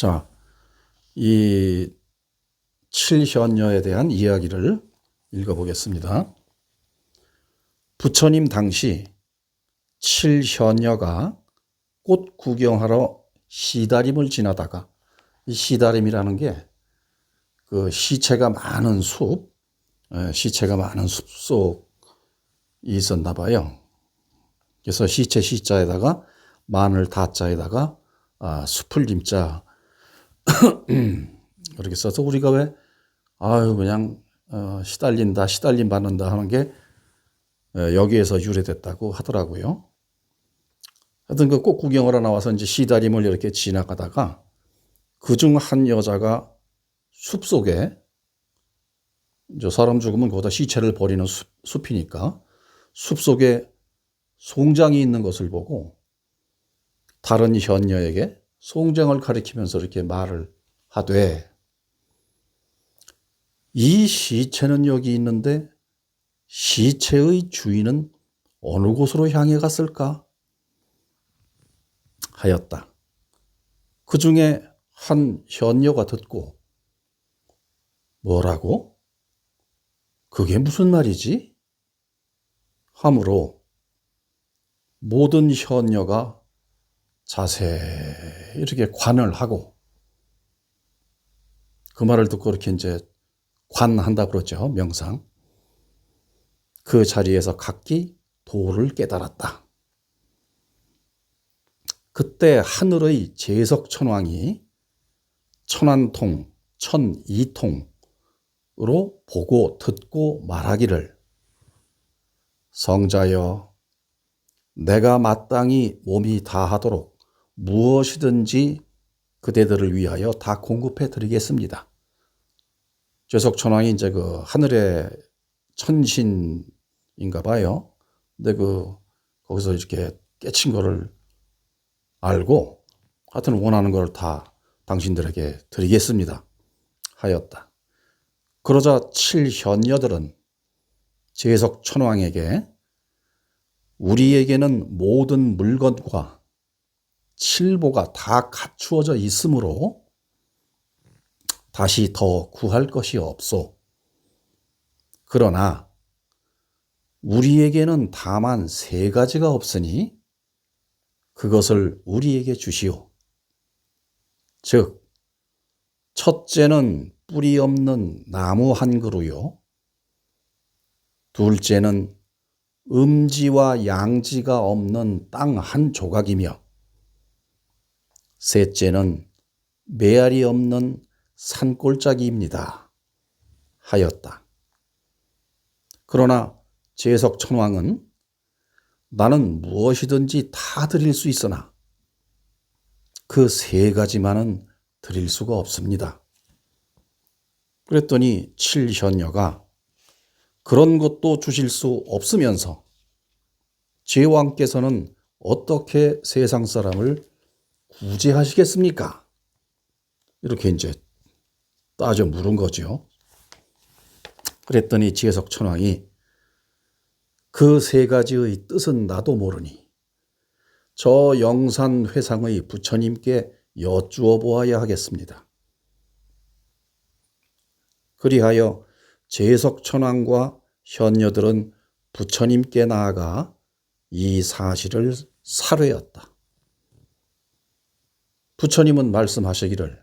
자, 이 칠현녀에 대한 이야기를 읽어보겠습니다. 부처님 당시 칠현녀가 꽃 구경하러 시다림을 지나다가 이 시다림이라는 게 그 시체가 많은 숲, 에, 시체가 많은 숲 속이 있었나 봐요. 그래서 시체 시자에다가 마늘 다자에다가 아, 임자 그렇게 써서 우리가 왜 아유 그냥 어, 시달린다 시달림 받는다 하는 게 에, 여기에서 유래됐다고 하더라고요. 하여튼 그꽃 구경하러 나와서 이제 시다림을 이렇게 지나가다가 그 중 한 여자가 숲 속에 이제 사람 죽으면 거기다 시체를 버리는 숲, 숲이니까 숲 속에 송장이 있는 것을 보고 다른 현녀에게 송장을 가리키면서 이렇게 말을 하되 이 시체는 여기 있는데 시체의 주인은 어느 곳으로 향해 갔을까? 하였다. 그 중에 한 현녀가 듣고 뭐라고? 그게 무슨 말이지? 하므로 모든 현녀가 자세히 이렇게 관을 하고 그 말을 듣고 이렇게 이제 관한다 그러죠. 명상. 그 자리에서 각기 도를 깨달았다. 그때 하늘의 제석천왕이 천안통, 천이통으로 보고 듣고 말하기를 성자여 내가 마땅히 몸이 다하도록 무엇이든지 그대들을 위하여 다 공급해 드리겠습니다. 제석천왕이 이제 그 하늘의 천신인가 봐요. 근데 그 거기서 이렇게 깨친 거를 알고 하여튼 원하는 걸 다 당신들에게 드리겠습니다. 하였다. 그러자 칠현녀들은 제석 천왕에게 우리에게는 모든 물건과 칠보가 다 갖추어져 있으므로 다시 더 구할 것이 없소. 그러나 우리에게는 다만 세 가지가 없으니 그것을 우리에게 주시오. 즉, 첫째는 뿌리 없는 나무 한 그루요. 둘째는 음지와 양지가 없는 땅 한 조각이며, 셋째는 메아리 없는 산골짜기입니다. 하였다. 그러나 제석 천왕은 나는 무엇이든지 다 드릴 수 있으나 그 세 가지만은 드릴 수가 없습니다. 그랬더니 칠현녀가 그런 것도 주실 수 없으면서 제왕께서는 어떻게 세상 사람을 구제하시겠습니까? 이렇게 이제 따져 물은 거죠. 그랬더니 지혜석 천왕이 그 세 가지의 뜻은 나도 모르니 저 영산 회상의 부처님께 여쭈어 보아야 하겠습니다. 그리하여 제석 천왕과 현녀들은 부처님께 나아가 이 사실을 사뢰었다. 부처님은 말씀하시기를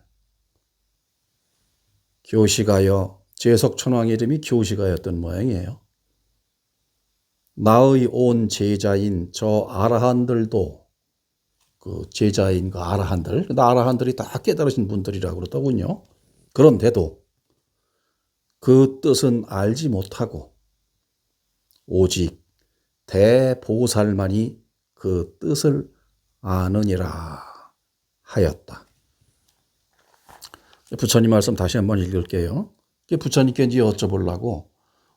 교시가여 제석 천왕 이름이 교시가였던 모양이에요. 나의 온 제자인 저 아라한들도 그 제자인 그 아라한들, 그 아라한들이 다 깨달으신 분들이라고 그러더군요. 그런데도 그 뜻은 알지 못하고 오직 대보살만이 그 뜻을 아느니라 하였다. 부처님 말씀 다시 한번 읽을게요. 부처님께 이제 여쭤보려고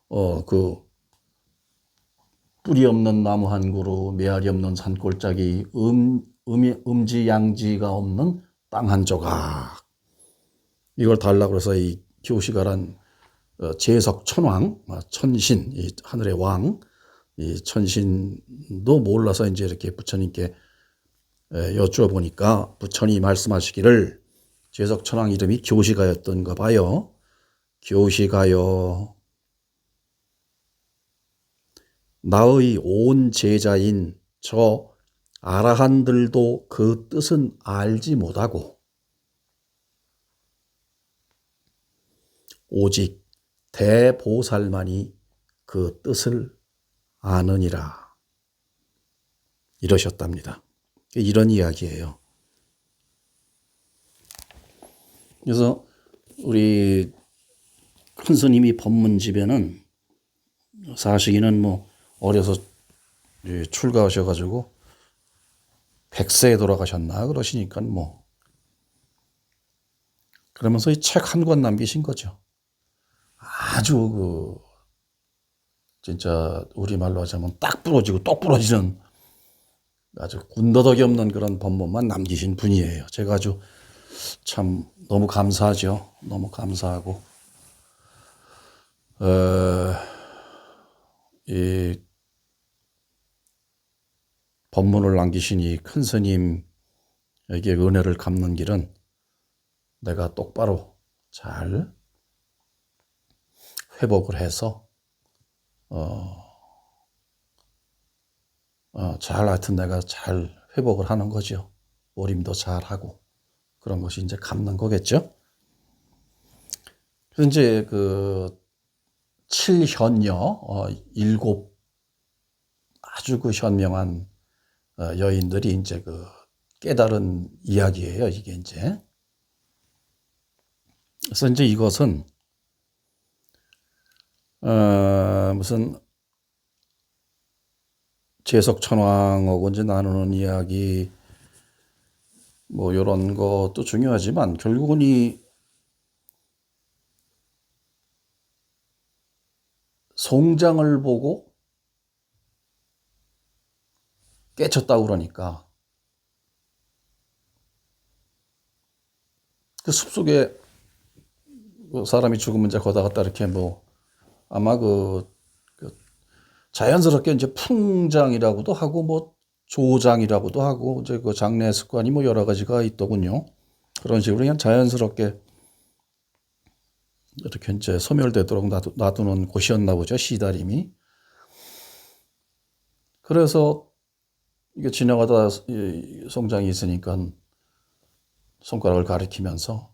어 그 뿌리 없는 나무 한 그루, 메아리 없는 산골짜기, 음, 음, 음지 양지가 없는 땅 한 조각. 이걸 달라고 해서 이 교시가란 어, 제석 천왕, 어, 천신, 이 하늘의 왕, 이 천신도 몰라서 이제 이렇게 부처님께 여쭈어 보니까 부처님이 말씀하시기를 제석 천왕 이름이 교시가였던가 봐요. 교시가요. 나의 온 제자인 저 아라한들도 그 뜻은 알지 못하고 오직 대보살만이 그 뜻을 아느니라. 이러셨답니다. 이런 이야기예요. 그래서 우리 큰 스님이 법문집에는 사시기는 뭐 어려서 출가하셔가지고 100세에 돌아가셨나 그러시니까 뭐 그러면서 이 책 한 권 남기신 거죠. 아주 그 진짜 우리말로 하자면 딱 부러지고 똑 부러지는 아주 군더더기 없는 그런 법문만 남기신 분이에요. 제가 아주 참 너무 감사하죠. 너무 감사하고 어, 이 법문을 남기신 이 큰 스님에게 은혜를 갚는 길은 내가 똑바로 잘 회복을 해서 어, 어, 잘 하여튼 내가 잘 회복을 하는 거죠. 오림도 잘 하고 그런 것이 이제 갚는 거겠죠. 그래서 이제 그 칠현녀 어, 일곱 아주 그 현명한 어, 여인들이 이제 그 깨달은 이야기예요. 이게 이제 그래서 이제 이것은 어, 무슨 제석천왕하고 이제 나누는 이야기 뭐 이런 것도 중요하지만 결국은 이 송장을 보고 깨쳤다고 그러니까 그 숲속에 그 사람이 죽으면 이제 거다 갔다 이렇게 뭐 아마 그, 그 자연스럽게 이제 풍장이라고도 하고 뭐 조장이라고도 하고 이제 그 장례 습관이 뭐 여러 가지가 있더군요. 그런 식으로 그냥 자연스럽게 이렇게 이제 소멸되도록 놔두, 놔두는 곳이었나 보죠. 시다림이. 그래서 이게 지나가다 송장이 있으니까 손가락을 가리키면서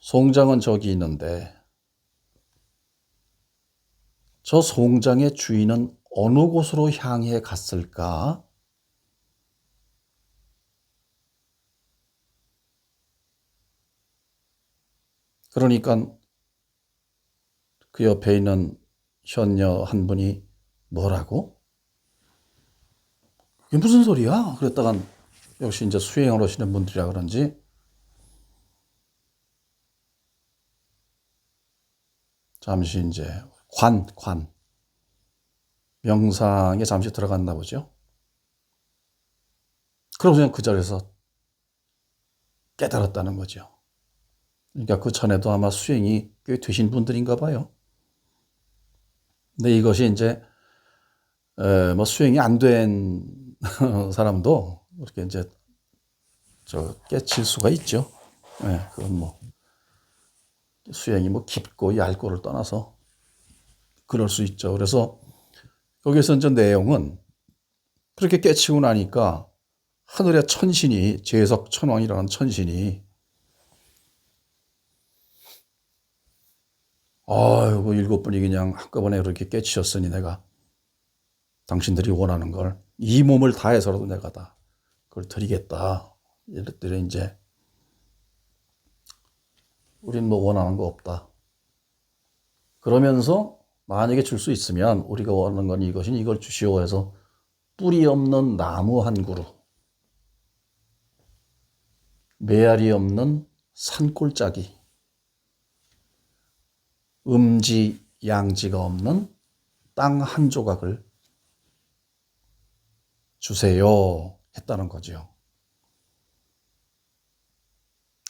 송장은 저기 있는데 저 송장의 주인은 어느 곳으로 향해 갔을까? 그러니까 그 옆에 있는 현녀 한 분이 뭐라고? 그게 무슨 소리야? 그랬다간 역시 이제 수행을 하시는 분들이라 그런지 잠시 이제 관, 관. 명상에 잠시 들어갔나 보죠. 그러고 그냥 그 자리에서 깨달았다는 거죠. 그러니까 그 전에도 아마 수행이 꽤 되신 분들인가 봐요. 근데 이것이 이제 뭐 수행이 안 된 사람도 이렇게 이제 저 깨칠 수가 있죠. 네, 그건 뭐 수행이 뭐 깊고 얇고를 떠나서 그럴 수 있죠. 그래서 여기서 이제 내용은 그렇게 깨치고 나니까 하늘의 천신이 제석 천왕이라는 천신이 아이고 그 일곱 분이 그냥 한꺼번에 그렇게 깨치셨으니 내가 당신들이 원하는 걸 이 몸을 다해서라도 내가 다 그걸 드리겠다. 이랬더니 이제 우린 뭐 원하는 거 없다. 그러면서 만약에 줄 수 있으면 우리가 원하는 건 이것인 이걸 주시오 해서 뿌리 없는 나무 한 그루, 메아리 없는 산골짜기, 음지 양지가 없는 땅 한 조각을 주세요 했다는 거죠.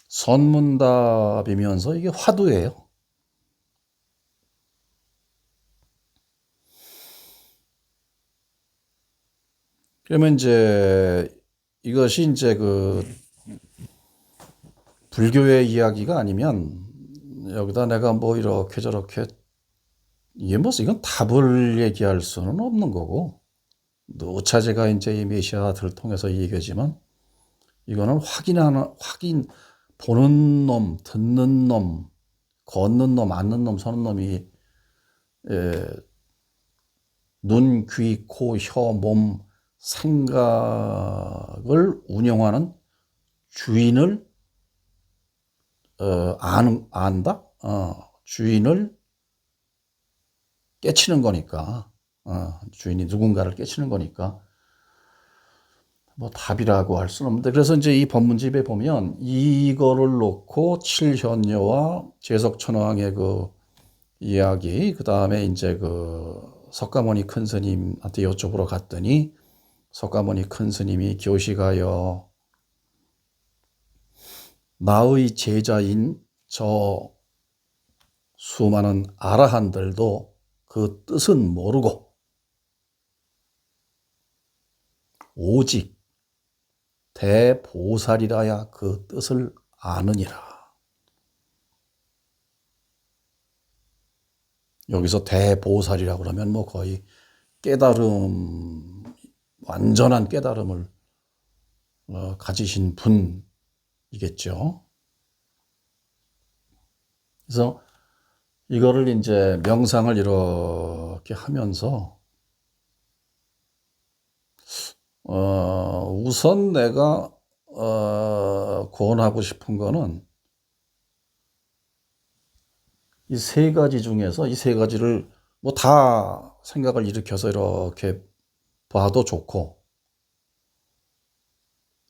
선문답이면서 이게 화두예요. 그러면 이제 이것이 이제 그 불교의 이야기가 아니면 여기다 내가 뭐 이렇게 저렇게 이게 뭐 이건 답을 얘기할 수는 없는 거고. 누차 제가 이제 이 메시아들을 통해서 얘기하지만 이거는 확인하는 확인 보는 놈, 듣는 놈, 걷는 놈, 앉는 놈, 서는 놈이 에, 눈, 귀, 코, 혀, 몸, 생각을 운영하는 주인을 어, 아는, 안다? 어, 주인을 깨치는 거니까, 어, 주인이 누군가를 깨치는 거니까, 뭐 답이라고 할 수는 없는데, 그래서 이제 이 법문집에 보면 이거를 놓고 칠현녀와 제석천왕의 그 이야기, 그 다음에 이제 그 석가모니 큰 스님한테 여쭤보러 갔더니 석가모니 큰 스님이 교시가여 나의 제자인 저 수많은 아라한들도 그 뜻은 모르고 오직 대보살이라야 그 뜻을 아느니라. 여기서 대보살이라고 그러면 뭐 거의 깨달음, 완전한 깨달음을 어, 가지신 분이겠죠. 그래서 이거를 이제 명상을 이렇게 하면서 어, 우선 내가 어, 권하고 싶은 거는 이 세 가지 중에서 이 세 가지를 뭐 다 생각을 일으켜서 이렇게 봐도 좋고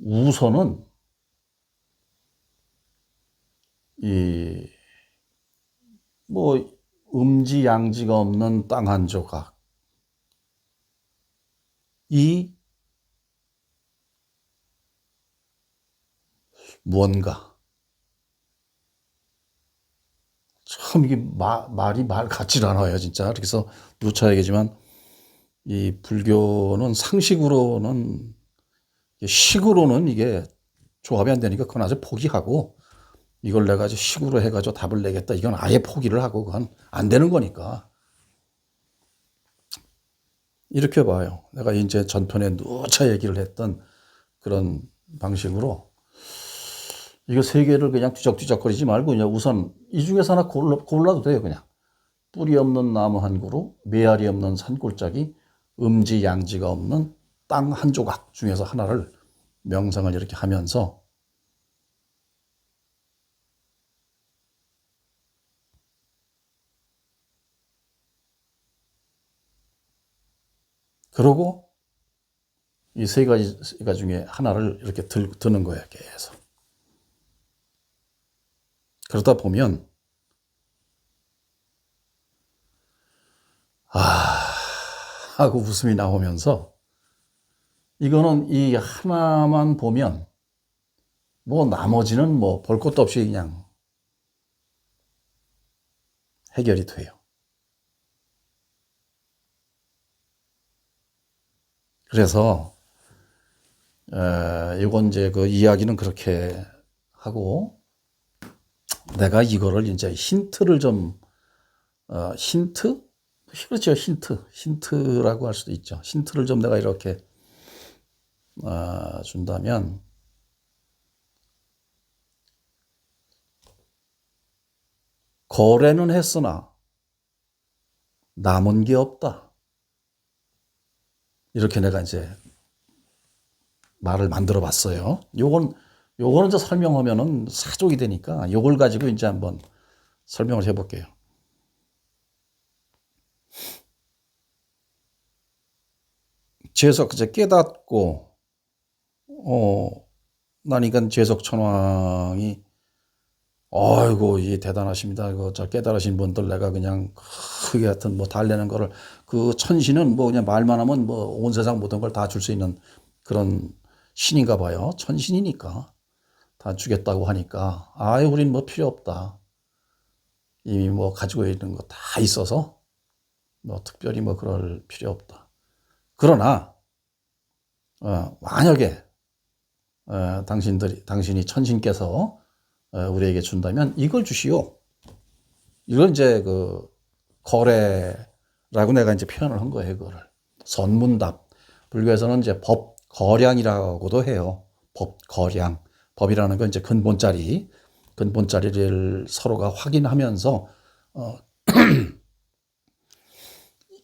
우선은 이 뭐 음지 양지가 없는 땅 한 조각 이 무언가. 참 이게 마, 말이 말 같질 않아요 진짜. 그래서 누차 얘기지만 이 불교는 상식으로는 식으로는 이게 조합이 안 되니까 그건 아주 포기하고 이걸 내가 아주 식으로 해가지고 답을 내겠다. 이건 아예 포기를 하고 그건 안 되는 거니까. 이렇게 봐요. 내가 이제 전편에 누차 얘기를 했던 그런 방식으로 이거 세 개를 그냥 뒤적뒤적거리지 말고 그냥 우선 이 중에서 하나 골라, 골라도 돼요 그냥. 뿌리 없는 나무 한 그루 메아리 없는 산골짜기 음지 양지가 없는 땅 한 조각 중에서 하나를 명상을 이렇게 하면서 그러고 이 세 가지가 중에 하나를 이렇게 들, 드는 거예요 계속. 그러다 보면 아 하고 웃음이 나오면서 이거는 이 하나만 보면 뭐 나머지는 뭐 볼 것도 없이 그냥 해결이 돼요. 그래서 에, 이건 이제 그 이야기는 그렇게 하고 내가 이거를 이제 힌트를 좀 어, 힌트 그렇죠 힌트 힌트라고 할 수도 있죠 힌트를 좀 내가 이렇게 어, 준다면 거래는 했으나 남은 게 없다. 이렇게 내가 이제 말을 만들어 봤어요. 요건 요거는 이제 설명하면은 사족이 되니까 요걸 가지고 이제 한번 설명을 해 볼게요. 재석 이제 깨닫고 어 나니까 재석 천왕이 아이고 이 대단하십니다. 그저 깨달으신 분들 내가 그냥 크게 하여튼 뭐 달래는 거를 그 천신은 뭐 그냥 말만 하면 뭐 온 세상 모든 걸 다 줄 수 있는 그런 신인가 봐요. 천신이니까. 다 주겠다고 하니까 아예 우린 뭐 필요 없다. 이미 뭐 가지고 있는 거 다 있어서 뭐 특별히 뭐 그럴 필요 없다. 그러나 어, 만약에 어, 당신들이 당신이 천신께서 어, 우리에게 준다면 이걸 주시오. 이걸 이제 그 거래라고 내가 이제 표현을 한 거예요, 그거를. 선문답. 불교에서는 이제 법 거량이라고도 해요. 법 거량. 법이라는 건 이제 근본자리, 근본자리를 서로가 확인하면서 어,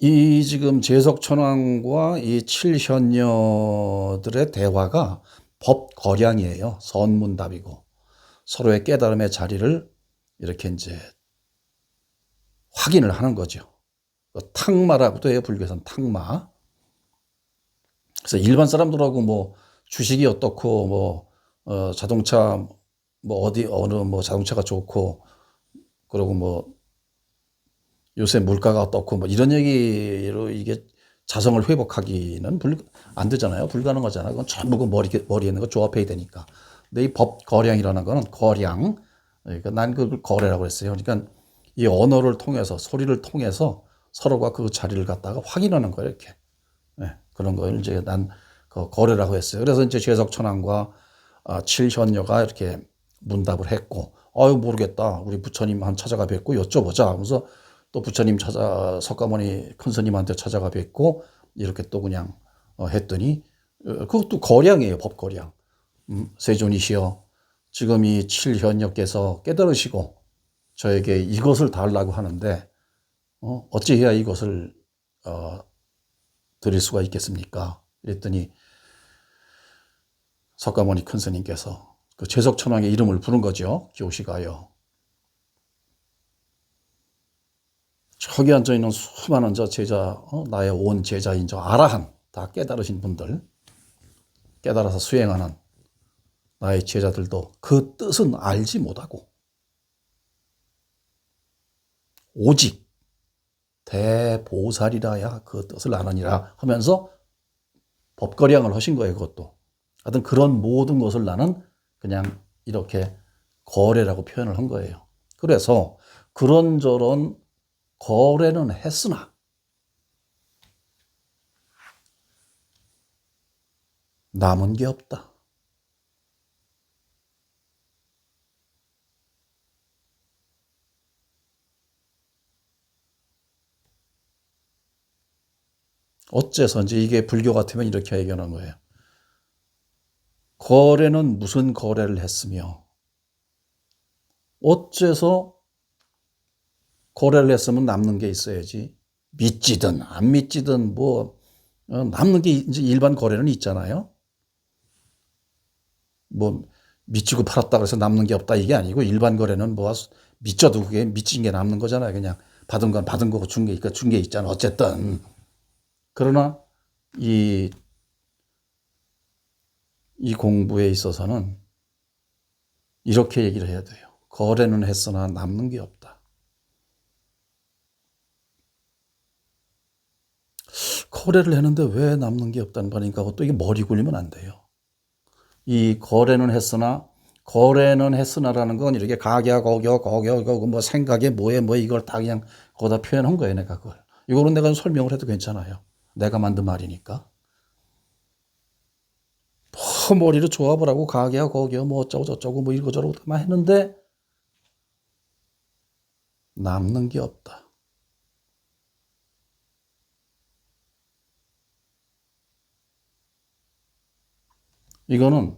이 지금 재석천왕과 이 칠현녀들의 대화가 법 거량이에요. 선문답이고 서로의 깨달음의 자리를 이렇게 이제 확인을 하는 거죠. 탁마라고도 해요. 불교에서는 탁마. 그래서 일반 사람들하고 뭐 주식이 어떻고 뭐 어, 자동차 뭐 어디 어느 뭐 자동차가 좋고 그리고 뭐 요새 물가가 어떻고 뭐 이런 얘기로 이게 자성을 회복하기는 불, 안 되잖아요. 불가능하잖아요. 그건 전부 그 머리, 머리에 있는 거 조합해야 되니까. 근데 이 법 거량이라는 거는 거량. 그러니까 난 그걸 거래라고 했어요. 그러니까 이 언어를 통해서 소리를 통해서 서로가 그 자리를 갖다가 확인하는 거예요. 이렇게. 네, 그런 걸 이제 난 그 거래라고 했어요. 그래서 이제 재석천왕과 아, 칠현녀가 이렇게 문답을 했고, 아유 모르겠다. 우리 부처님 한 찾아가 뵙고 여쭤보자. 하면서 또 부처님 찾아 석가모니 큰 스님한테 찾아가 뵙고 이렇게 또 그냥 어, 했더니 어, 그것도 거량이에요 법거량 음, 세존이시여 지금 이 칠현녀께서 깨달으시고 저에게 이것을 달라고 하는데 어, 어찌해야 이것을 어, 드릴 수가 있겠습니까? 그랬더니 석가모니 큰 스님께서 그 재석천왕의 이름을 부른 거죠 교시가요. 저기 앉아 있는 수많은 저 제자, 어, 나의 온 제자인 저 아라한 다 깨달으신 분들, 깨달아서 수행하는 나의 제자들도 그 뜻은 알지 못하고 오직 대보살이라야 그 뜻을 아느니라 하면서 법거량을 하신 거예요, 그것도. 하여튼 그런 모든 것을 나는 그냥 이렇게 거래라고 표현을 한 거예요. 그래서 그런저런 거래는 했으나 남은 게 없다. 어째서 이제 이게 불교 같으면 이렇게 얘기하는 거예요. 거래는 무슨 거래를 했으며 어째서 거래를 했으면 남는 게 있어야지. 믿지든 안 믿지든 뭐 어, 남는 게 이제 일반 거래는 있잖아요. 뭐 미치고 팔았다 그래서 남는 게 없다 이게 아니고 일반 거래는 뭐 미쳐도 그게 미친 게 남는 거잖아요. 그냥 받은 건 받은 거고 준 게 있고 준 게 있잖아. 어쨌든 그러나 이, 이 공부에 있어서는 이렇게 얘기를 해야 돼요. 거래는 했으나 남는 게 없다. 거래를 했는데 왜 남는 게 없다는 말인가? 또 이게 머리 굴리면 안 돼요. 이 거래는 했으나 거래는 했으나라는 건 이렇게 가격, 거격, 거격, 거격, 뭐 생각에 뭐에 뭐 이걸 다 그냥 거기다 표현한 거예요, 내가 그걸. 이거는 내가 설명을 해도 괜찮아요. 내가 만든 말이니까. 뭐 머리를 조합을 하고 가게야 거기야 뭐 어쩌고 저쩌고 뭐 이거저쩌고 다 했는데 남는 게 없다. 이거는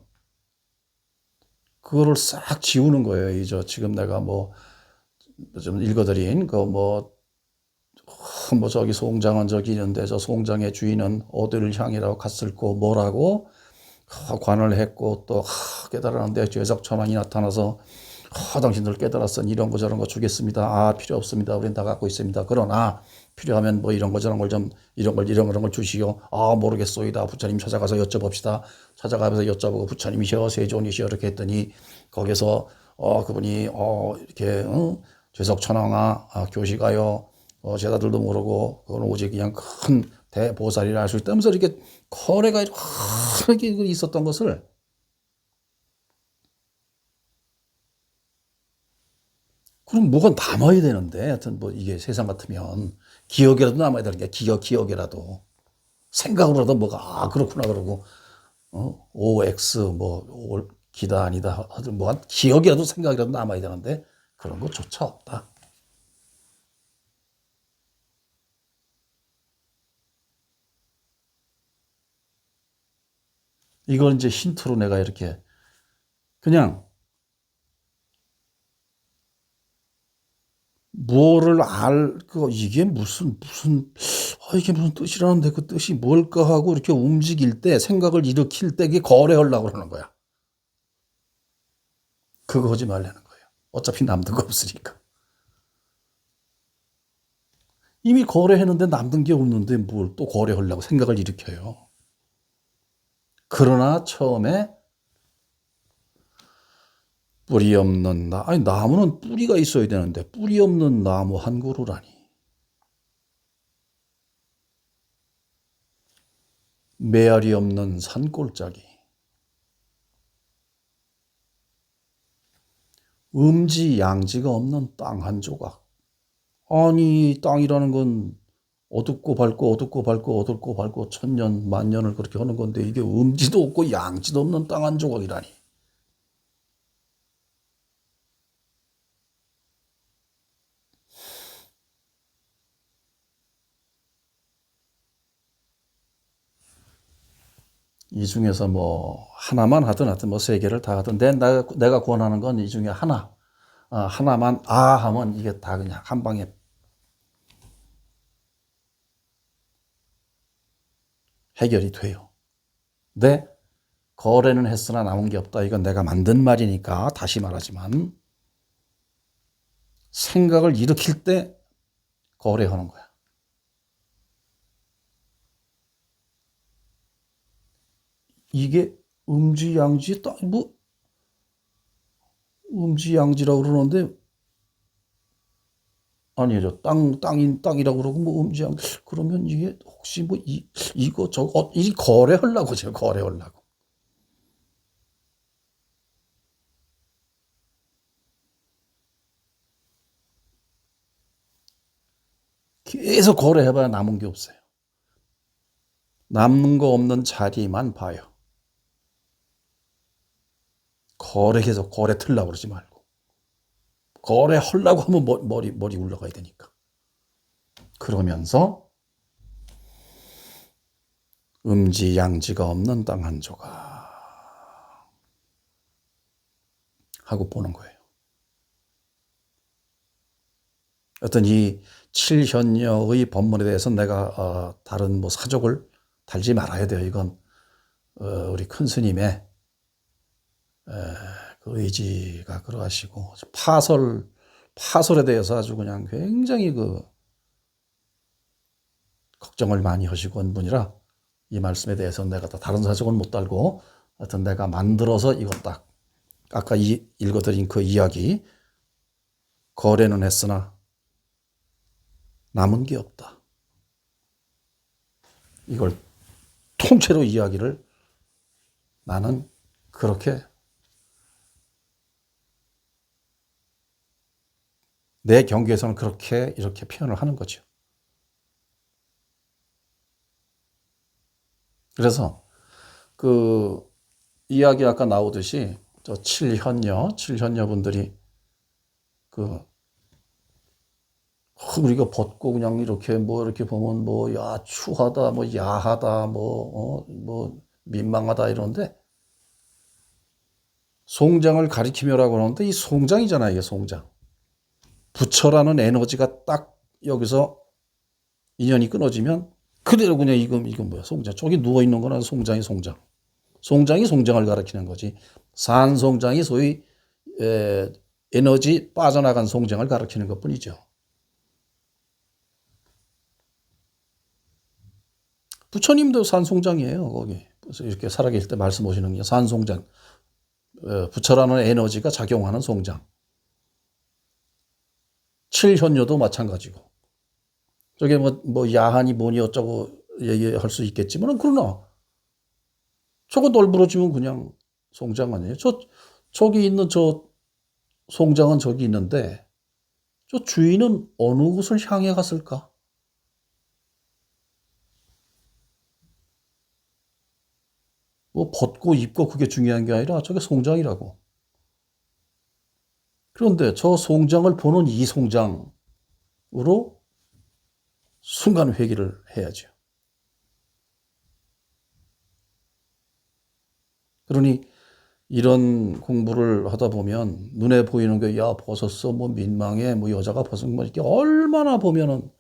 그거를 싹 지우는 거예요. 이저 지금 내가 뭐 좀 읽어드린 그뭐 뭐 저기 송장은 저기 있는데 저 송장의 주인은 어디를 향이라고 갔을고 뭐라고 관을 했고 또 깨달았는데 죄석 천왕이 나타나서 아, 당신들 깨달았으니 이런 거 저런 거 주겠습니다. 아 필요 없습니다. 우린 다 갖고 있습니다. 그러나 필요하면 뭐 이런 거 저런 걸 좀 이런 걸 이런 걸 주시오. 아 모르겠소이다. 부처님 찾아가서 여쭤봅시다. 찾아가면서 여쭤보고 부처님이시여 세존이시여 이렇게 했더니 거기서 어 그분이 어 이렇게 어, 죄석천왕아 아, 교시가요. 어, 제자들도 모르고 그거는 오직 그냥 큰 대보살이라 할 수 있다면서 이렇게 거래가 이렇게 있었던 것을 그럼 뭐가 남아야 되는데? 하여튼 뭐 이게 세상 같으면 기억이라도 남아야 되는 게 기억 기억이라도. 생각으로라도 뭐가 아 그렇구나 그러고. 어? OX 뭐 기다 아니다 하든 뭐 기억이라도 생각이라도 남아야 되는데 그런 것조차 없다. 이걸 이제 힌트로 내가 이렇게 그냥 뭐를 알, 그, 이게 무슨, 무슨, 아, 이게 무슨 뜻이라는데 그 뜻이 뭘까 하고 이렇게 움직일 때, 생각을 일으킬 때, 이게 거래하려고 그러는 거야. 그거 하지 말라는 거예요. 어차피 남는 거 없으니까. 이미 거래했는데 남는 게 없는데 뭘 또 거래하려고 생각을 일으켜요. 그러나 처음에 뿌리 없는 나, 아니, 나무는 뿌리가 있어야 되는데, 뿌리 없는 나무 한 그루라니. 메아리 없는 산골짜기. 음지 양지가 없는 땅 한 조각. 아니, 땅이라는 건 어둡고 밝고 어둡고 밝고 어둡고 밝고 천년 만년을 그렇게 하는 건데 이게 음지도 없고 양지도 없는 땅 한 조각이라니. 이 중에서 뭐 하나만 하든 하든 뭐 세 개를 다 하든 내, 내가, 내가 권하는 건 이 중에 하나 어, 하나만 아 하면 이게 다 그냥 한 방에 해결이 돼요. 근데 거래는 했으나 남은 게 없다. 이건 내가 만든 말이니까 다시 말하지만 생각을 일으킬 때 거래하는 거야. 이게 음지양지 땅뭐 음지양지라고 그러는데 아니죠 땅 땅인 땅이라고 그러고 뭐 음지양 그러면 이게 혹시 뭐 이 이거 저거 어, 이 거래하려고 저 거래하려고 계속 거래해봐야 남은 게 없어요. 남는 거 없는 자리만 봐요. 거래 계속 거래 틀라고 그러지 말고. 거래 하려고 하면 머리, 머리 울러가야 되니까. 그러면서 음지 양지가 없는 땅 한 조각 하고 보는 거예요. 어떤 이 칠현녀의 법문에 대해서 내가 어, 다른 뭐 사족을 달지 말아야 돼요. 이건 어, 우리 큰 스님의 그 의지가 그러하시고 파설 파설에 대해서 아주 그냥 굉장히 그 걱정을 많이 하시고 온 분이라 이 말씀에 대해서 내가 다 다른 사정은 못 달고 하여튼 내가 만들어서 이거 딱 아까 이 읽어드린 그 이야기 거래는 했으나 남은 게 없다. 이걸 통째로 이야기를 나는 그렇게 내 경계에서는 그렇게 이렇게 표현을 하는 거죠. 그래서 그 이야기 아까 나오듯이 저 칠현녀, 칠현녀분들이 그 우리가 벗고 그냥 이렇게 뭐 이렇게 보면 뭐 야 추하다 뭐 야하다 뭐뭐 어, 뭐 민망하다 이런데 송장을 가리키며라고 하는데 이 송장이잖아요 이게 송장 부처라는 에너지가 딱 여기서 인연이 끊어지면 그대로 그냥 이건 이건 뭐야? 송장. 저기 누워 있는 거는 송장이 송장. 송장이 송장을 가리키는 거지. 산 송장이 소위 에, 에너지 빠져나간 송장을 가리키는 것뿐이죠. 부처님도 산송장이에요 거기. 이렇게 살아계실 때 말씀 오시는 게 산송장. 부처라는 에너지가 작용하는 송장 칠현녀도 마찬가지고. 저게 뭐, 뭐, 야하니 뭐니 어쩌고 얘기할 수 있겠지만, 그러나, 저거 널브러지면 그냥 송장 아니에요? 저, 저기 있는 저 송장은 저기 있는데, 저 주인은 어느 곳을 향해 갔을까? 뭐 벗고 입고 그게 중요한 게 아니라 저게 송장이라고. 그런데 저 송장을 보는 이 송장으로 순간 회개를 해야죠. 그러니 이런 공부를 하다 보면 눈에 보이는 게 야 벗었어 뭐 민망해 뭐 여자가 벗은 거 이렇게 얼마나 보면은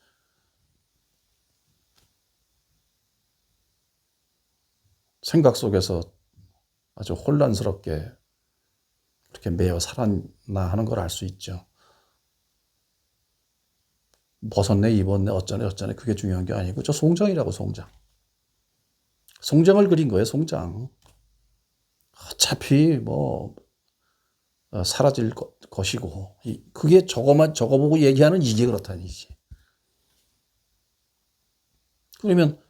생각 속에서 아주 혼란스럽게 그렇게 매여 살았나 하는 걸 알 수 있죠. 벗었네 입었네 어쩌네 어쩌네 그게 중요한 게 아니고 저 송장이라고 송장. 송장을 그린 거예요 송장. 어차피 뭐 어, 사라질 거- 것이고 이- 그게 저거만 저거 보고 얘기하는 이게 그렇다니지. 그러면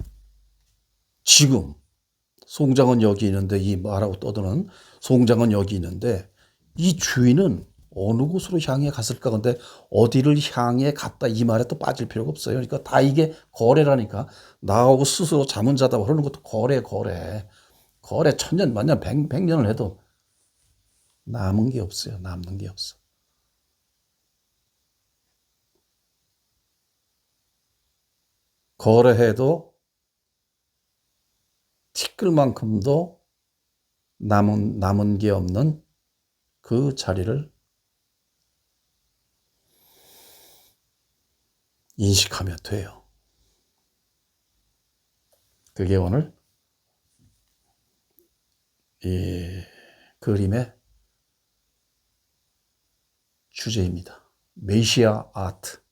지금 송장은 여기 있는데 이 말하고 떠드는 송장은 여기 있는데 이 주인은 어느 곳으로 향해 갔을까? 근데 어디를 향해 갔다 이 말에 또 빠질 필요가 없어요. 그러니까 다 이게 거래라니까 나하고 스스로 잠은 자다 그러는 것도 거래 거래 거래 천년 만년 백, 백년을 해도 남은 게 없어요. 남는 게 없어. 거래해도 티끌만큼도 남은 남은 게 없는 그 자리를 인식하면 돼요. 그게 오늘 이 그림의 주제입니다. 메시아 아트.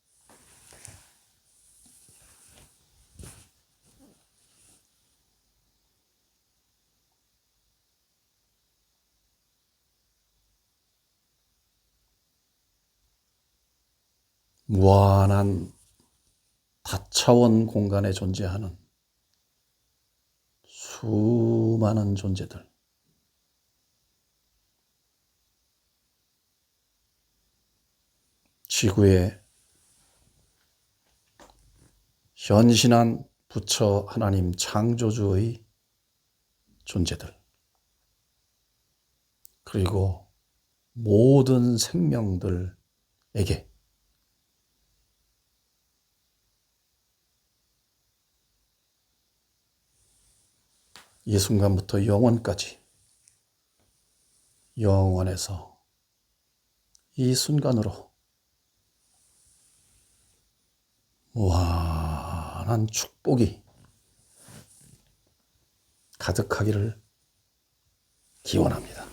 무한한 다차원 공간에 존재하는 수많은 존재들. 지구에 현신한 부처 하나님 창조주의 존재들. 그리고 모든 생명들에게 이 순간부터 영원까지 영원에서 이 순간으로 무한한 축복이 가득하기를 기원합니다.